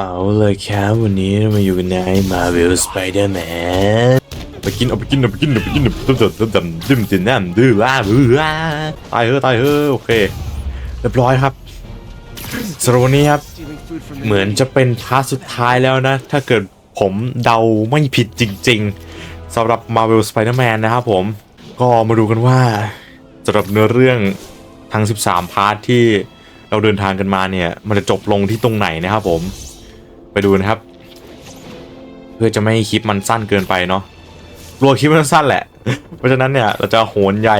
เอาเลยครับวันนี้มาอยู่กันในมาเวลสไปเดอร์แมนไปกินเอาไปกินเอาไปกินเอาไปกินตึ๊ดตึ๊ดตึ๊ดตึ๊ดตึ๊ดตึ๊ดน้ำดื้อล่าบื้อล่าตายเฮ้อตายเฮ้อโอเคเรียบร้อยครับสำหรับวันนี้ครับ เหมือนจะเป็นพาร์ทสุดท้ายแล้วนะ ถ้าเกิดผมเดาไม่ผิดจริง ๆสำหรับ Marvel Spider-Man นะครับผมก็มาดูกันว่าสำหรับเนื้อเรื่องทั้ง 13 พาร์ทที่เราเดินทางกันมาเนี่ย มันจะจบลงที่ตรงไหนนะครับผม ไปดูนะครับ เพื่อจะไม่ให้คลิปมันสั้นเกินไปเนาะกลัวคลิปมันสั้นแหละ เพราะฉะนั้นเนี่ยเราจะโหนใย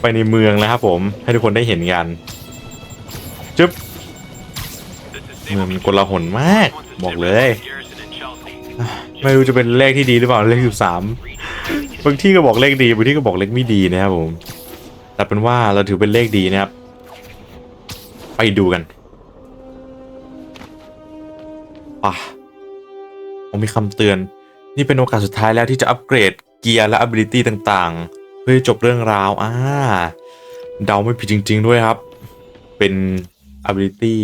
ไปในเมืองนะครับผมให้ทุกคนได้เห็นกันจึ๊บเมืองมันกลาหนมาก บอกเลย ไม่รู้จะเป็นเลขที่ดีหรือเปล่าเลขสิบสามบางที่ก็บอกเลขดีบางที่ก็บอกเลขไม่ดีนะครับผมแต่เป็นว่าเราถือเป็นเลขดีนะครับ ไปดูกัน อะผมมีคำเตือน นี่เป็นโอกาสสุดท้ายแล้วที่จะอัปเกรดเกียร์และ ability ต่างๆ เพื่อจบเรื่องราวอ่าเดาไม่ผิดจริง ๆ ด้วยครับ เป็น ability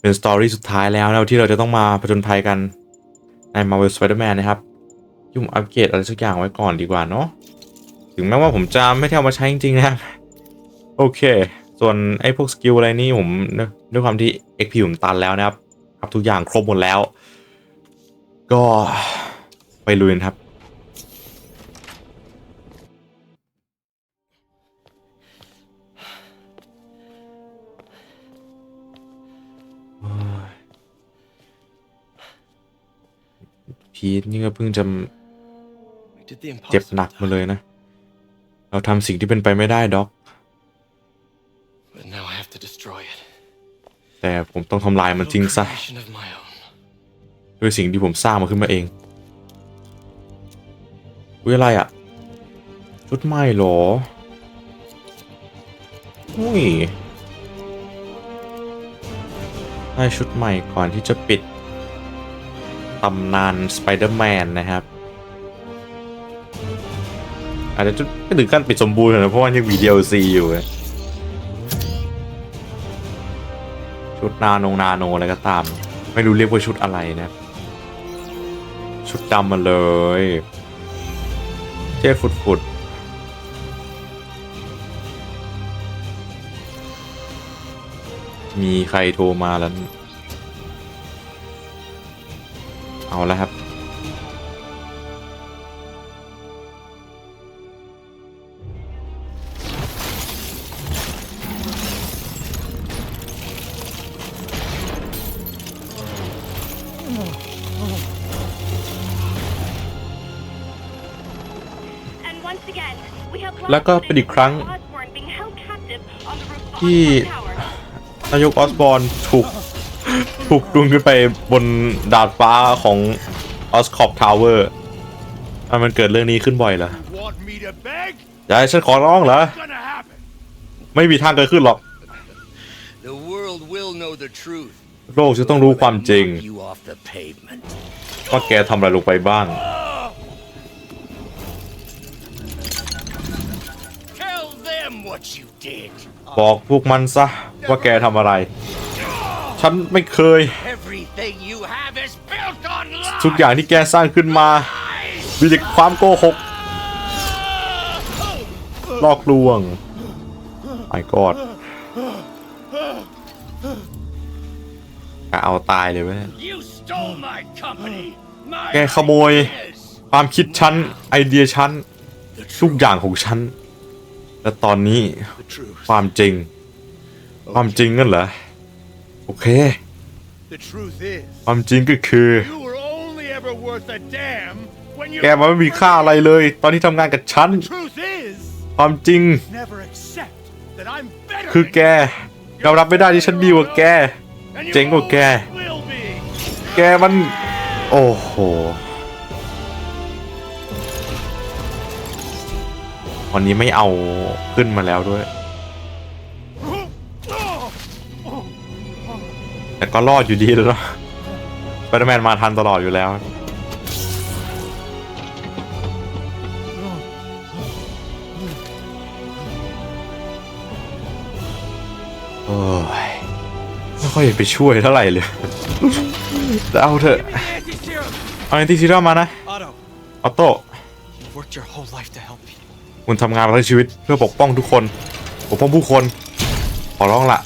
เป็นสตอรี่สุดท้ายแล้วนะที่เราจะต้องมาผจญภัยกันใน Marvel Spider-Man นะครับ ยุ่มอัปเกรดอะไรสักอย่างไว้ก่อนดีกว่าเนาะถึงแม้ว่าผมจะไม่ได้เอามาใช้จริงๆนะครับโอเค ส่วนไอ้พวกสกิลอะไรนี่ผมด้วยความที่ XP ผมตันแล้วนะครับ อัพทุกอย่างครบหมดแล้ว ก็ไปลุยกันครับ พีทนี่ก็เพิ่งจะ Did the เจ็บ impossible หนักมาเลยนะ เราทำสิ่งที่เป็นไปไม่ได้ด็อก แต่ผมต้องทำลายมันทิ้งซะ Creation of my own. ด้วยสิ่งที่ผมสร้างมาขึ้นมาเองอุ้ยอะไรอะ่ะชุดใหม่เหรออุ้ยได้ชุดใหม่ก่อนที่จะปิดตำนานสไปเดอร์แมนนะครับ อาจจะไม่ถึงขั้นปิดสมบูรณ์นะเพราะว่ายังมี DLC อยู่นะ ชุดนาโนนาโนอะไรก็ตาม ไม่รู้เรียกว่าชุดอะไรนะ ชุดดำมาเลย เจ๊ฟุดฟุดมีใครโทรมาแล้ว เอาแล้วครับ แล้วก็เป็นอีกครั้งที่นายกออสบอร์นถูกถูกดุนขึ้นไปบนดาดฟ้าของออสคอปทาวเวอร์มันเกิดเรื่องนี้ขึ้นบ่อยเหรออย่าให้ฉันขอร้องเหรอ ไม่มีทางเกิดขึ้นหรอก โลกจะต้องรู้ความจริง ว่าแกทำอะไรลงไปบ้าง บอกพวกมันซะว่าแกทำอะไร ฉันไม่เคย Everything you have is built on ทุก lies. อย่างที่แกสร้างขึ้นมามีแต่ความโกหกลอกลวงไอ้กอดกะเอาตายเลยเว้ย You stole my company. My แกขโมย ideas. ความคิดฉัน ไอเดียฉัน ทุกอย่างของฉัน และตอนนี้ The truth. ความจริง ความจริงนั่นเหรอ โอเค The truth is, ความจริงก็คือ you were only ever worth a damn when you. แกมันไม่มีค่าอะไรเลย ตอนที่ทำงานกับฉัน Truth is, ความจริง never accept that I'm better. คือ than แกยอมรับไม่ได้ที่ฉันดีกว่าแก you, and you เจ๋งกว่าแก always will be. แกมัน โอ้โห วันนี้ไม่เอาขึ้นมาแล้วด้วย แต่ก็รอดอยู่ดีแล้วเนาะสไปเดอร์แมนมาทันตลอดอยู่แล้ว โอ้ยค่อยไปช่วยเท่าไหร่เลย แต่เอาเถอะ Give me the anti-serum! เอาแอนตี้ซีรัมมานะ Otto, ออโต้ you've worked your whole life to help people. คุณทำงานมาทั้งชีวิตเพื่อปกป้องทุกคน ปกป้องผู้คน ขอร้องละ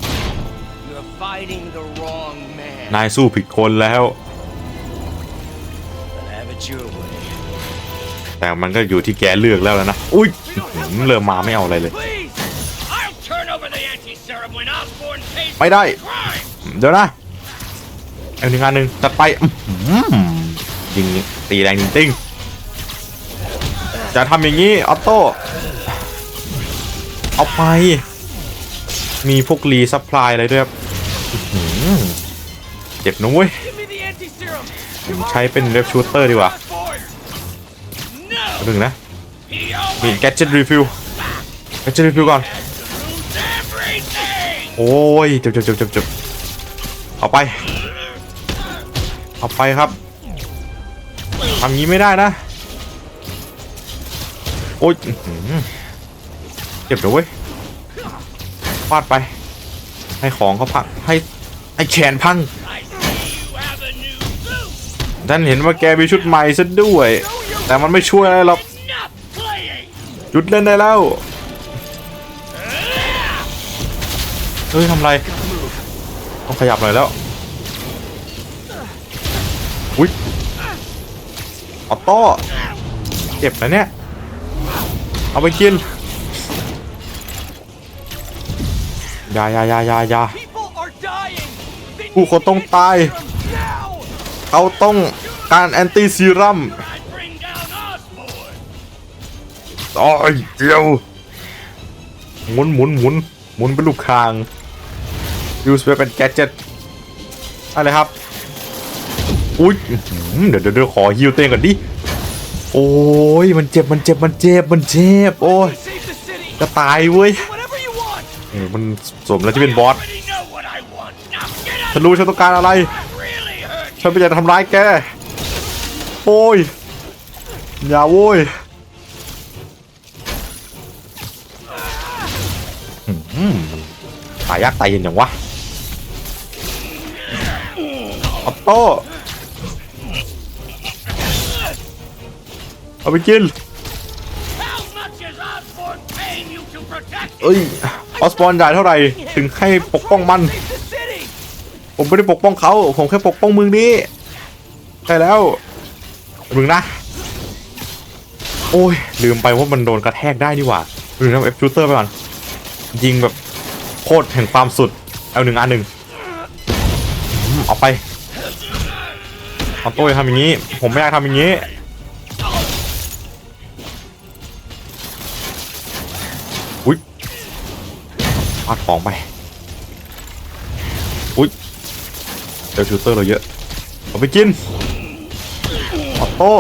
You're fighting the wrong man. นายสู้ผิดคนแล้ว But have it your way. แต่มันก็อยู่ที่แกเลือกแล้วแล้วนะ อุ้ยอื้อหือเริ่มมาไม่เอาอะไรเลย Please! I'll turn over the anti-serum when Osborne pays ไม่ได้ crime! เดี๋ยวนะเอาหนึ่งงานหนึ่งจัดไปอื้อหือยิงตีแรงจริงๆจะทำอย่างนี้ ออโต้ เอาไป มีพวกรีซัพพลายอะไรด้วยครับเจ็บนะเว้ยผมใช้เป็นเว็บชูเตอร์ดีกว่าหนึ่งนะ มีแกจิตรีฟิลแกจิตรีฟิลก่อน โอ้ยจบจบจบจบจบเอาไป เอาไปครับทำงี้ไม่ได้นะ โอ้ย เจ็บเลยเว้ยฟาดไป ให้ของเขาพังให้ให้แขนพังท่านเห็นว่าแกมีชุดใหม่ซะด้วย แต่มันไม่ช่วยอะไรหรอกหยุดเล่นได้แล้ว เฮ้ยทำไร ต้องขยับหน่อยแล้ว อุ้ยออโต้เจ็บนะเนี่ย เอาไปกิน ยาอยาอยาอยาอยา People are dying! They ผู้คนต้องตาย now! เขาต้องการแอนตี้ซีรัม I bring down Osborne! ต่อยเดียว หมุนหมุนหมุนหมุนเป็นลูกคางยูสไปเป็นแกจ็ตอะไรครับ อุ้ยอื้อหือเดี๋ยวเดี๋ยวเดี๋ยวขอฮิวเต้งก่อนดิ โอ้ยมันเจ็บมันเจ็บมันเจ็บมันเจ็บ โอ้ย Save the city! จะตายเว้ย Whatever you want! เออมันสมแล้วที่เป็นบอสฉันรู้ฉันต้องการอะไร ฉันไม่อยากทำร้ายแก โอ้ย อย่าโว้ยตายยากตายเย็นอย่างวะออโต้เอาไปกินเอ้ย ออสบอนจ่ายเท่าไหร่ถึงให้ปกป้องมัน ผมไม่ได้ปกป้องเขาผมแค่ปกป้องมืองนี้ใช่แล้วมึงนะ โอ้ย ลืมไปว่ามันโดนกระแทกได้นี่หว่าลืมนะเอฟชูเตอร์ไปก่อนยิงแบบโคตรแห่งความสุดเอาหนึ่งอันหนึ่งเอาไปเอาต้ยทำอย่างนี้ ผมไม่อยากทำอย่างนี้าดของไป อุ้ยเจอชูเตอร์เราเยอะ เอาไปกินออโต้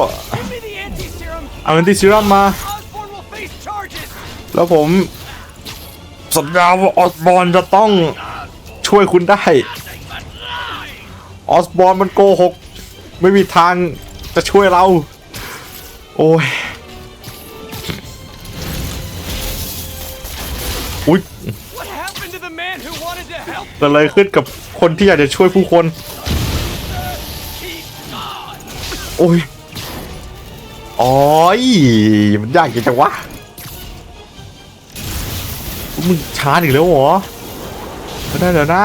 เอาแอนติซีรัมมา แล้วผมสัญญาว่าออสบอนจะต้องช่วยคุณได้ ออสบอนมันโกหก ไม่มีทางจะช่วยเรา โอ้ย อุ๊ย เกิดอะไรขึ้นกับคนที่อยากจะช่วยผู้คน โอ้ยอ๋อยมันยากจังวะมึงช้าอีกแล้วเหรอเดี๋ยวนะเดี๋ยวนะ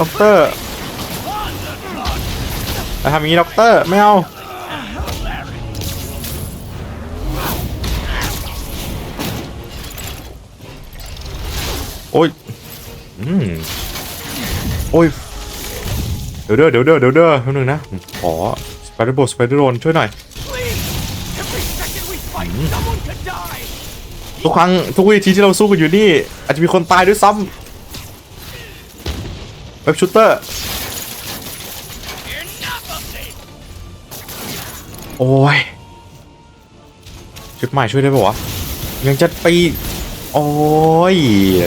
ด็อกเตอร์ทำอย่างนี้ด็อกเตอร์ไม่เอา โอ้ย เดี๋ยวเด้อเดี๋ยวเด้อเดี๋ยวเด้อแป๊บนึงนะผมขอสไปเดอร์โบสไปเดอร์โรนช่วยหน่อย ทุกครั้งทุกวิธีที่เราสู้กันอยู่นี่ อาจจะมีคนตายด้วยซ้ำเว็บชูเตอร์ โอ้ยชุดใหม่ช่วยได้ปะวะ ยังจะไป โอ้ย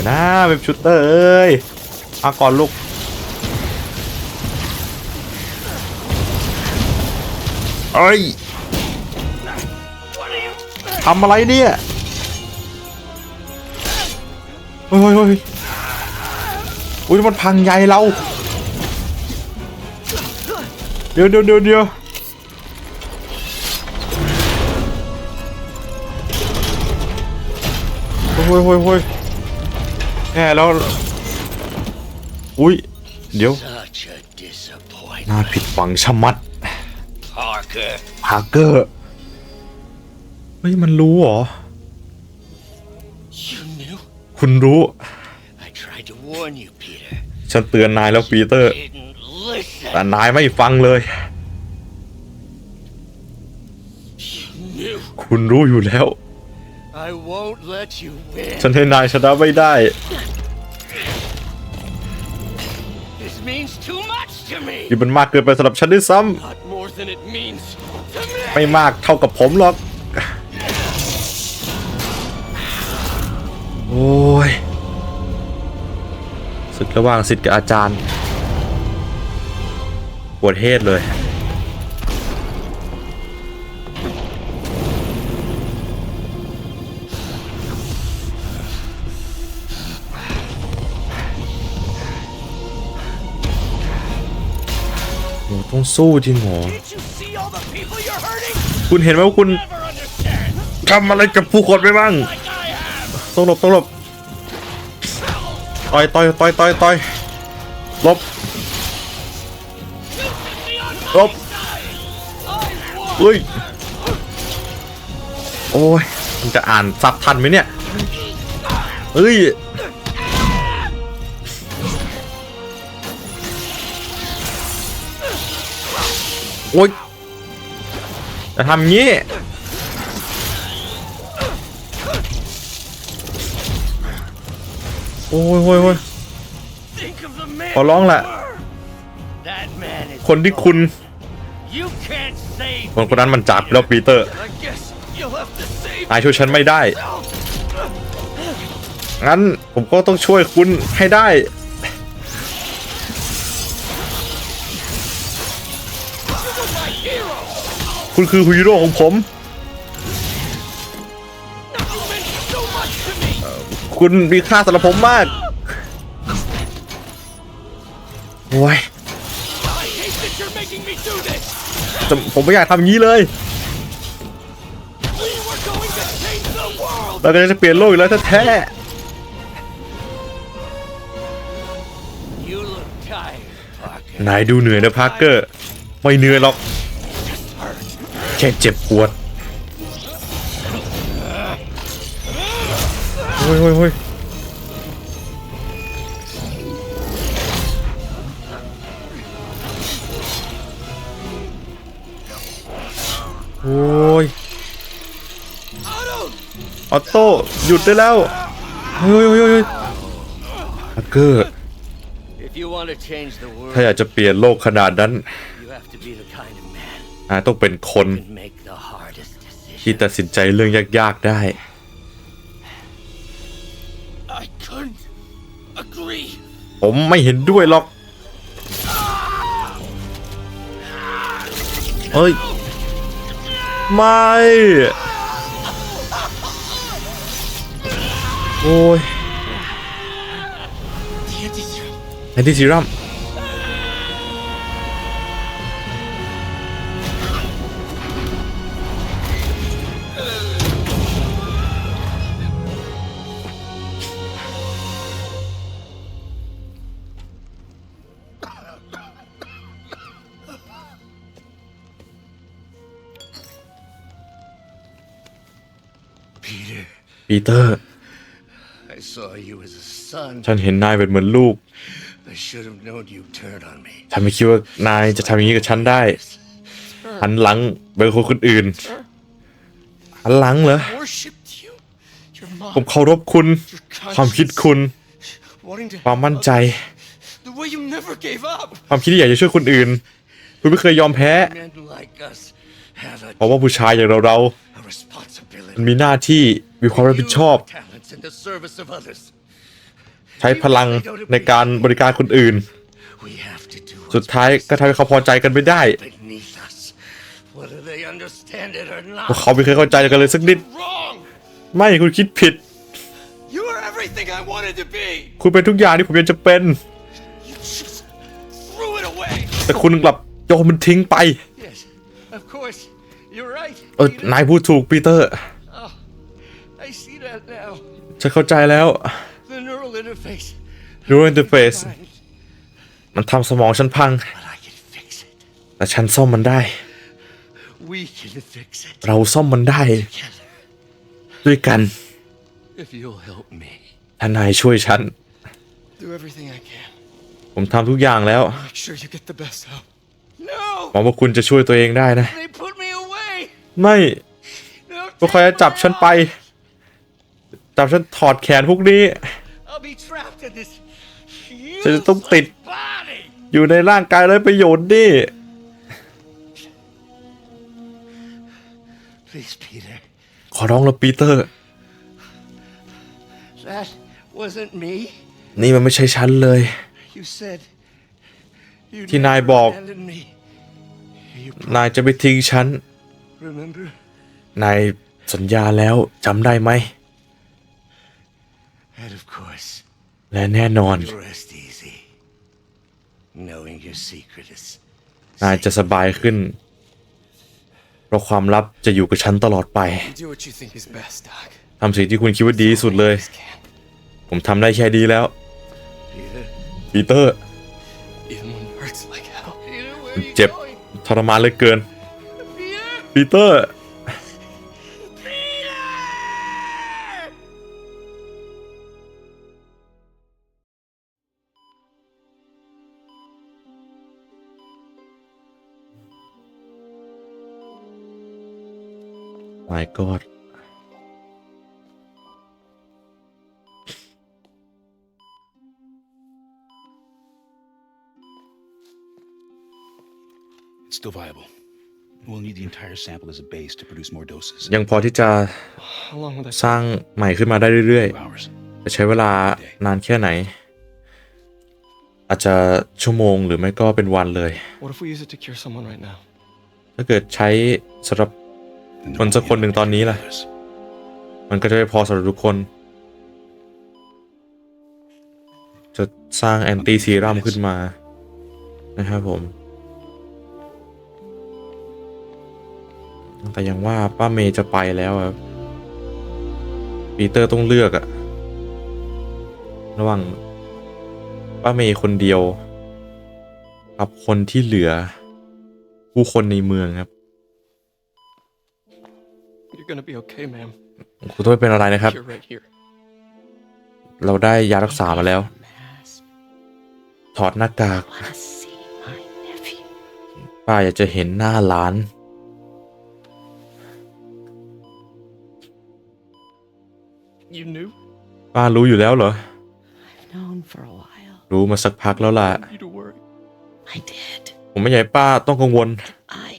นะเว็บชูเตอร์เอ้ยมาก่อนลูกเอ้ยทำอะไรเนี่ยเฮ้ยเฮ้ยเฮ้ยอุ้ยมันพังใหญ่เรา เดี๋ยวเดี๋ยวเดี๋ยว ยวโอ้ยโอ้ยโอ้ยแย่แล้ว อุ้ย เดี๋ยว Such a disappointment. น่าผิดหวังชะมัด Parker. พาร์เกอร์ เฮ้ย มันรู้เหรอ You knew? คุณรู้ I tried to warn you, Peter. ฉันเตือนนายแล้วปีเตอร์ Didn't listen. แต่นายไม่ฟังเลย Knew. คุณรู้อยู่แล้ว ฉันให้นายชนะไม่ได้ This means too much to me. นี่มันมากเกินไปสำหรับฉันด้วยซ้ Not more than it means to me. ำไม่มากเท่ากับผมหรอก โอ้ยศึกระหว่างสิทธิ์กับอาจารย์ปวดเฮดเลย ต้องสู้จริงเหรอ Can't you see all the people you're hurting? คุณเห็นไหมว่าคุณ Never understand. ทำอะไรกับผู้คนไปบ้าง Like I have. ต้องหลบต้องหลบต่อยต่อยต่อยต่อยต่อยหลบหลบเฮ้ย โอ้ยมันจะอ่านซับทันไหมเนี่ยเฮ้ย โอ้ยจะทำงี้ โอ้ยโอ้ยโอ้ย Think of the man ขอร้องแหละ you were. That man is คนที่คุณ You can't save คนคนนั้นมันจากไปแล้วปีเตอร์ I guess you'll have to save นายช่วยฉันไม่ได้ yourself. งั้นผมก็ต้องช่วยคุณให้ได้ คุณคือฮีโร่ของผม You meant so much to me. คุณมีค่าสำหรับผมมาก โอ้ย I hate that you're making me do this. แต่ผมไม่อยากทำอย่างนี้เลย We were going to change the world. เราจะเปลี่ยนโลกอยู่แล้วแท้ You look tired, Parker. ๆนายดูเหนื่อยนะพาร์เกอร์ ไม่เหนื่อยหรอกแค่เจ็บปวดโอ้ยโอ้ยโอ้ยโอ้ยออโต้หยุดได้แล้วเฮ้ยเฮ้ยเฮ้ยเฮ้ยฮักเกอร์ If you want to change the world, ถ้าอยากจะเปลี่ยนโลกขนาดนั้น นายต้องเป็นคน who can make the hardest ที่ decision. ตัดสินใจเรื่องยากๆได้ I couldn't agree. ผมไม่เห็นด้วยหรอก เอ้ย ไม่ โอ้ยแอนตี้ซีรัม ปีเตอร์ I saw you as a son. ฉันเห็นนายเป็นเหมือนลูก I should have known you'd turn on me. ฉันไม่คิดว่านายจะทำอย่างนี้กับฉันได้ หันหลังเป็นคนคนอื่น หันหลังเหรอ Worshipped you. Your ผม mom. เคารพคุณ ความคิดคุณ Wanting to ความมั่นใจ the way you never gave up. ความคิดที่อยากจะช่วยคนอื่น คุณไม่เคยยอมแพ้ Men like us have a, เพราะว่าผู้ชายอย่างเราเรา a responsibility. มันมีหน้าที่มีความรับผิดชอบ Use our talents in the service of others. ใช้พลังในการบริการคนอื่น We have to do สุด what's ท้ายก็ทำให้เขาพอใจกันไม่ได้ beneath us, whether they understand it or พวก not. เขาไม่เคยเข้าใจกันเลยสักนิด Wrong. ไม่คุณคิดผิด You are everything I wanted to be. คุณเป็นทุกอย่างที่ผมอยากจะเป็น I แต่คุณกลับโยนมันทิ้งไป Yes, of course. You're right. เออ Peter. นายพูดถูกปีเตอร์ Oh, I see that now. ฉันเข้าใจแล้ว The neural interface. Neural interface Mind. มันทำสมองฉันพัง But I can fix it. แต่ฉันซ่อมมันได้ We can fix it. เราซ่อมมันได้ Together. ด้วยกัน If you'll help me. ถ้านายช่วยฉัน Do everything I can. ผมทำทุกอย่างแล้ว Make sure you get the best help. No! หวังว่าคุณจะช่วยตัวเองได้นะ They put me away! ไม่ No, พวกเขาจะจับฉันไป จับฉันถอดแขนพวกนี้ I'll be trapped in this ฉันจะต้องติด useless body! อยู่ในร่างกายไร้ประโยชน์ดิ Please, Peter. ขอร้องแล้วปีเตอร์ That wasn't me. นี่มันไม่ใช่ฉันเลย You said you ที่นาย never บอก abandoned me. You นายจะไม่ทิ้งฉัน remember? นายสัญญาแล้วจำได้ไหม And of course, และแน่นอน you rest easy. Knowing your secret is นายจะสบายขึ้น เพราะความลับจะอยู่กับฉันตลอดไป You do what you think is best, Doc. ทำสิ่งที่คุณคิดว่าดีที่สุดเลย Just can't. ผมทำได้แค่ดีแล้ว Peter, ปีเตอร์ even when it hurts like hell. Peter, where มัน are you เจ็บ going? ทรมานเหลือเกิน Peter! ปีเตอร์ more doses. ยังพอที่จะ How long will that สร้างใหม่ขึ้นมาได้เรื่อย Two hours. ๆจะใช้เวลานานแค่ไหน อาจจะชั่วโมงหรือไม่ก็เป็นวันเลย What if we use it to cure someone right now? ถ้าเกิดใช้สำหรับ Then there คนสักคนหนึ่งตอนนี้ล่ะ มันก็จะไม่พอสำหรับทุกคน จะสร้างแอนตี้ซีรัมขึ้นมา นะครับผม แต่ยังว่าป้าเมย์จะไปแล้วอะปีเตอร์ต้องเลือกอะระหว่างป้าเมย์คนเดียว กับคนที่เหลือ ผู้คนในเมืองครับ You're gonna be okay, ma'am. คุณต้องไม่เป็นอะไรนะครับ You're right here. เราได้ยารักษามาแล้ว Mask. ถอดหน้ากาก Wanna see my nephew? ป้าอยากจะเห็นหน้าหลาน You knew? ป้ารู้อยู่แล้วเหรอ I've known for a while. รู้มาสักพักแล้วล่ะ You to worry. I did. ผมไม่อยากให้ป้าต้องกังวล I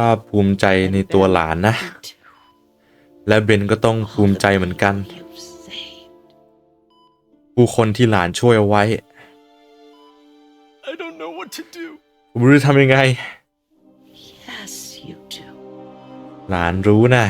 ป้าภูมิใจในตัวหลานนะ You too. และเบนก็ต้องภูมิใจเหมือนกัน You've saved. ผู้คนที่หลานช่วยเอาไว้ I don't know what to do. ผมไม่รู้จะทำยังไง Yes, you do. หลานรู้นะ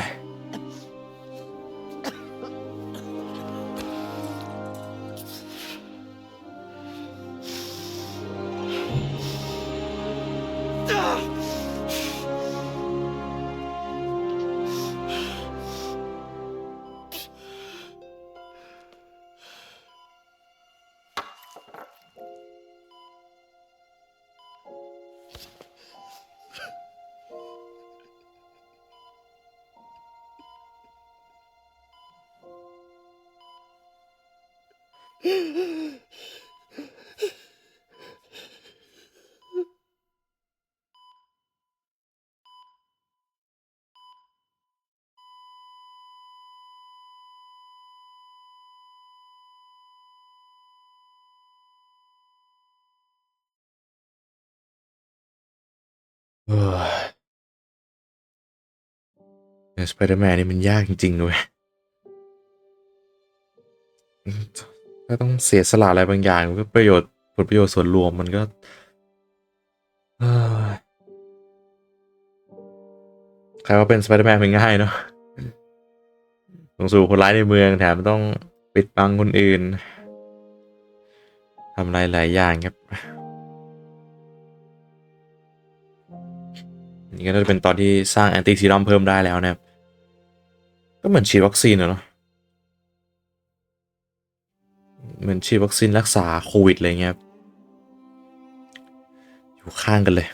สไปเดอร์แมนนี่มันยากจริงๆเลยก็ต้องเสียสละอะไรบางอย่างเพื่อประโยชน์ผลประโยชน์ส่วนรวมมันก็เอ้ยใครว่าเป็นสไปเดอร์แมนเป็นง่ายเนาะต้องสู่คนร้ายในเมืองแถมต้องปิดบังคนอื่นทำอะไรหลายอย่างครับ นี่ก็น่าจะเป็นตอนที่สร้างแอนติซีรัมเพิ่มได้แล้วนะครับ ก็เหมือนฉีดวัคซีนอะเนาะเหมือนฉีดวัคซีนรักษาโควิดอะไรเงี้ยอยู่ข้างกันเลย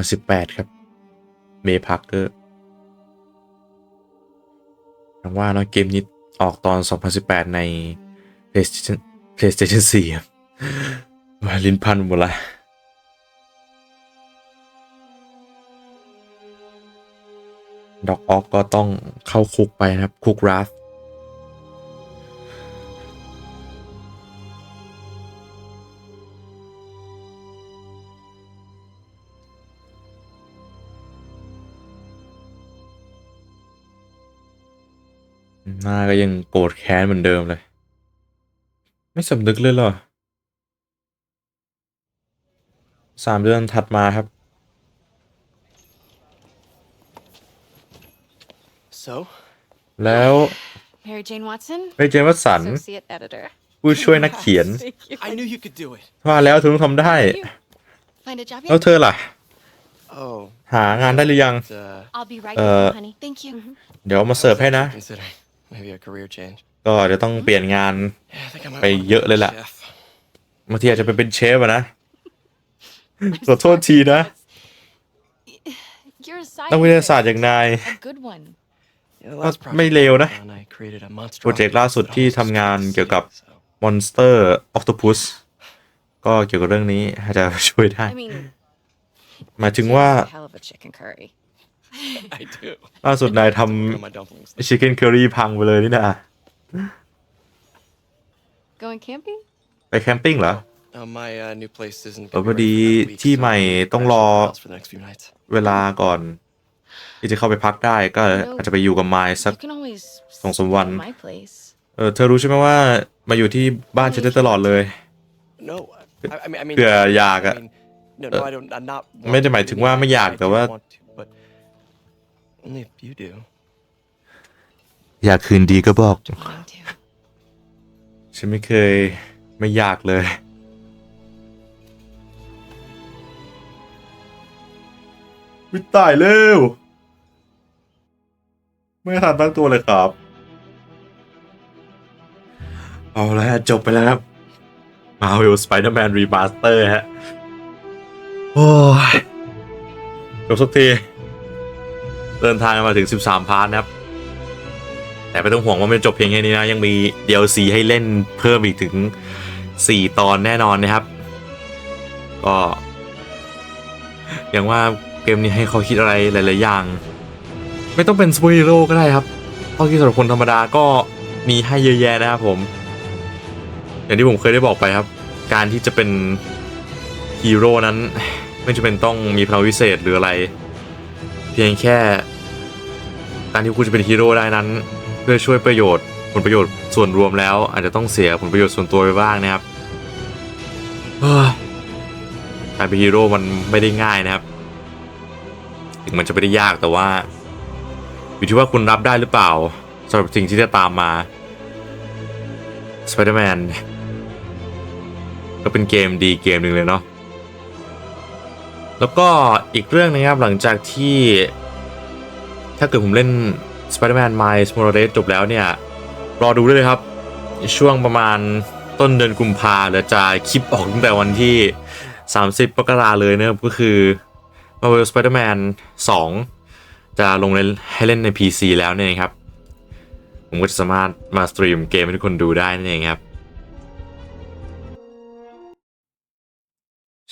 2018 ครับ เมย์พักเกอร์ยังว่าเนาะเกมนี้ออกตอน 2018 ใน PlayStation PlayStation 4ครับวาลิ้นพันหมดละ ด็อกออกก็ต้องเข้าคุกไปนะครับ คุกราฟหน้าก็ยังโกรธแค้นเหมือนเดิมเลย ไม่สำนึกเลยเหรอสามเดือนถัดมาครับ แล้ว Mary Jane Watson, เฮ้ยเจมส์วัตสัน associate editor. ผู้ช่วยนักเขียน Thank you. I knew you could do it. ว่าแล้วเธอต้องทำได้ Find a job แล้ว yet? เธอล่ะ Oh, หางานได้หรือยัง uh, I'll be right Uh, with you, honey. Thank you. เดี๋ยวเอามาเสิร์ฟให้นะ considering maybe a career change. ก็เดี๋ยวต้องเปลี่ยนงาน Yeah, I think I might ไป wanna เยอะเลย be a ล่ะ chef. บางทีอาจจะไปเป็นเชฟอะนะขอโทษทีนะ You're a นักวิทยาศาสต scientist. ร์อย่างนาย A good one. Yeah, the Not last project ไม่เลวนะ I worked on, I created a monster โปรเจกต์ล่าสุด octopus ที่ that ทำงาน almost เกี่ยวกับ so- Monster Octopus ก็เกี่ยวกับเรื่องนี้อาจจะช่วยได้ I mean, หมายถึงว่า hell of a chicken curry. I do. ล่าสุดนายท Put on my dumplings. ำชิคเก้นเคอรี่พังไปเลยนี่นะ Going camping? ไปแคมปิ้งเหรอ Uh, my uh, new place isn't เออ gonna พอ be ดี ready for that week, ที่ so ใหม่ I'm ต้อง back รอ somewhere else for the next few nights. เวลาก่อน ที่จะเข้าไปพักได้ก็อาจจะไปอยู่กับไมล์สัก You can always Song stay Song Wan. at my place. เออเธอรู้ใช่ไหมว่ามาอยู่ที่บ้านฉันได้ตลอดเลย No, I, I mean, I mean, เผื่ออยากอะ I mean, no, no, I don't. I'm not. ไม่ได้หมายถึงว่าไม่อยากแต่ว่า I want to, but only if you do. อยากคืนดีก็บอก Mine too. ฉันไม่เคยไม่อยากเลยวิตายเร็ว ไม่ทันตั้งตัวเลยครับ เอาแล้วจบไปแล้วครับ Marvel Spider-Man Remaster ฮะ โอ้ย จบสักที เดินทางมาถึง 13 พาร์ทนะครับ แต่ไม่ต้องห่วงว่าไม่จบเพียงแค่นี้นะ ยังมี DLC ให้เล่นเพิ่มอีกถึง 4 ตอนแน่นอนนะครับ ก็อย่างว่าเกมนี้ให้เขาคิดอะไรหลาย ๆ อย่าง ไม่ต้องเป็นซูเปอร์ฮีโร่ก็ได้ครับข้อคิดสำหรับคนธรรมดาก็มีให้เยอะแยะนะครับผม อย่างที่ผมเคยได้บอกไปครับ การที่จะเป็นฮีโร่นั้น ไม่จำเป็นต้องมีพลังวิเศษหรืออะไร เพียงแค่ การที่คุณจะเป็นฮีโร่ได้นั้น เพื่อช่วยประโยชน์ผลประโยชน์ส่วนรวมแล้ว อาจจะต้องเสียผลประโยชน์ส่วนตัวไปบ้างนะครับการเป็นฮีโร่มันไม่ได้ง่ายนะครับ ถึงมันจะไม่ได้ยากแต่ว่า อยู่ที่ว่าคุณรับได้หรือเปล่าสำหรับสิ่งที่จะตามมา Spider-Man ก็เป็นเกมดีเกมหนึ่งเลยเนาะแล้วก็อีกเรื่องนะครับหลังจากที่ ถ้าเกิดผมเล่น Spider-Man Miles Morales จบแล้วเนี่ย รอดูได้เลยครับ ช่วงประมาณต้นเดือนกุมภาเดี๋ยวจะคลิปออกตั้งแต่วันที่ 30มกราเลยนะครับก็คือ Marvel Spider-Man 2 จะลงในให้เล่นใน PC แล้วเนี่ยครับ ผมก็จะสามารถมาสตรีมเกมให้ทุกคนดูได้นั่นเองครับ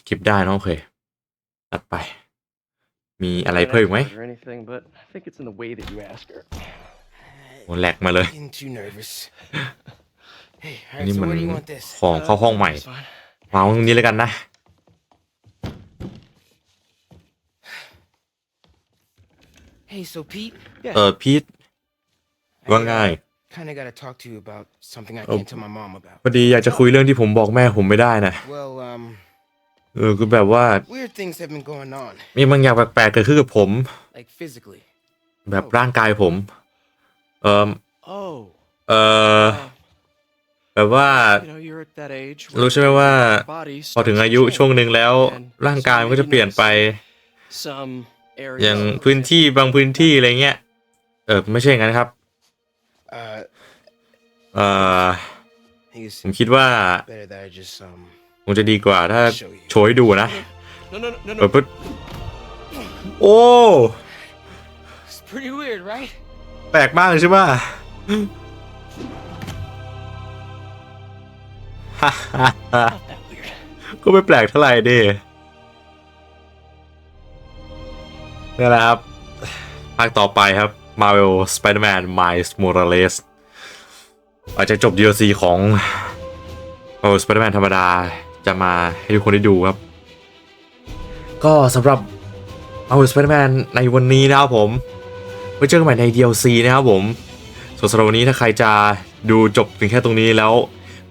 คลิปได้เนอะโอเคตัดไป มีอะไรเพิ่มอีกไหม Or anything, but I think it's in the way that you ask her. โอ้แหลกมาเลย Getting too nervous. Hey, อัน alright, นี้ so มัน where do you want this? ของเข้าห้องใหม่ It's fine. วางไว้ตรงนี้แล้วกันนะ Hey, so Pete, เออพีทว่าไง kind of got to talk to you about something I Oh. can't tell my mom about. พอดีอยากจะคุยเรื่องที่ผมบอกแม่ผมไม่ได้นะ Well, um, เออคือแบบว่า weird things have been going on, มีบางอย่างแปลกๆเกิดขึ้นกับผม like physically. แบบร่างกายผม เออ Oh. เออ uh, แบบว่า You know, you're at that age รู้ใช่ไหมว่า your body พอถึง starts อา to ยุ change. ช่วงหนึ่งแล้ว And ร่างกายมันก็จะเปลี่ยนไป some areas อย่าง of พื้น it ที่บางพื้นที่อะไรเงี้ย เออไม่ใช่อย่างนั้นครับ Uh, เอ่อ I think ผม it's คิดว่า better that I just um. คงจะดีกว่าถ้าโชว์ให้ดูนะ No, no, no, no, เปิด no. ปึ๊ดโอ้ It's pretty weird, right? แปลกมากเลยใช่ปะ Not that weird. ก็ไม่แปลกเท่าไหร่ดิ นี่แหละครับ ภาคต่อไปครับ Marvel Spider-Man Miles Morales อาจจะจบ DLC ของ Marvel Spider-Man ธรรมดาจะมาให้ทุกคนได้ดูครับ ก็สำหรับ Marvel Spider-Man ในวันนี้นะครับผมไว้เจอกันใหม่ใน DLC นะครับผม ส่วนสำหรับวันนี้ถ้าใครจะดูจบเพียงแค่ตรงนี้แล้ว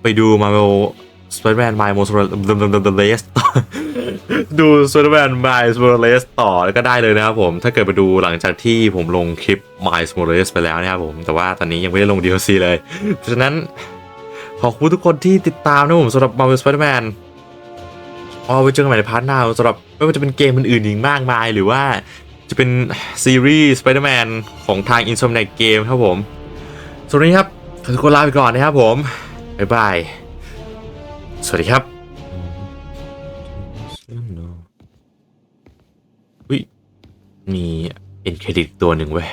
ไปดู Marvel Spider-Man Miles Morales ดู Spider-Man Miles Morales ต่อแล้วก็ได้เลยนะครับผมถ้าเกิดไปดูหลังจากที่ผมลงคลิป Miles Morales ไปแล้วนะครับผมแต่ว่าตอนนี้ยังไม่ได้ลง DLC เลยเพราะฉะนั้นขอบคุณทุกคนที่ติดตามนะครับผมสำหรับ Marvel Spider-Man เอาไว้เจอกันใหม่ในพาร์ทหน้าสำหรับไม่ว่าจะเป็นเกมอื่นๆอีกมากมาย หรือว่าจะเป็นซีรีส์ Spider-Man ของทาง Insomniac Game ครับผมสวัสดีครับขอทุกคนลาไปก่อนนะครับผม บ๊ายบาย สวัสดีครับอุ้ยมีเอ็นเครดิตตัวหนึ่งเว้ย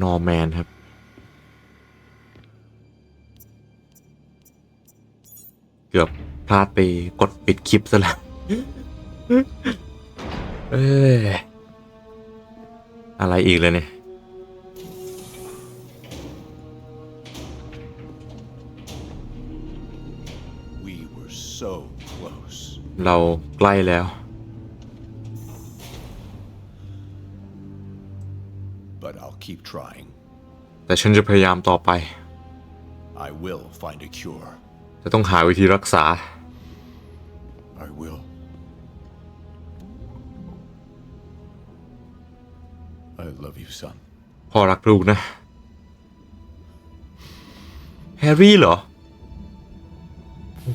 นอร์แมนครับ เกือบพลาดไปกดปิดคลิปซะแล้วเอ้ อะไรอีกเลยเนี่ย We were so close. เราใกล้แล้ว But I'll keep trying. แต่ฉันจะพยายามต่อไป I will find a cure. จะต้องหาวิธีรักษา I will. I love you, son. พ่อรักลูกนะ แฮร์รี่เหรอ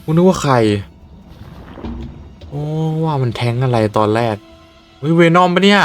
ผมนึกว่าใคร โอ้ว่ามันแทงอะไรตอนแรกเฮ้ยเวนอมปะเนี่ย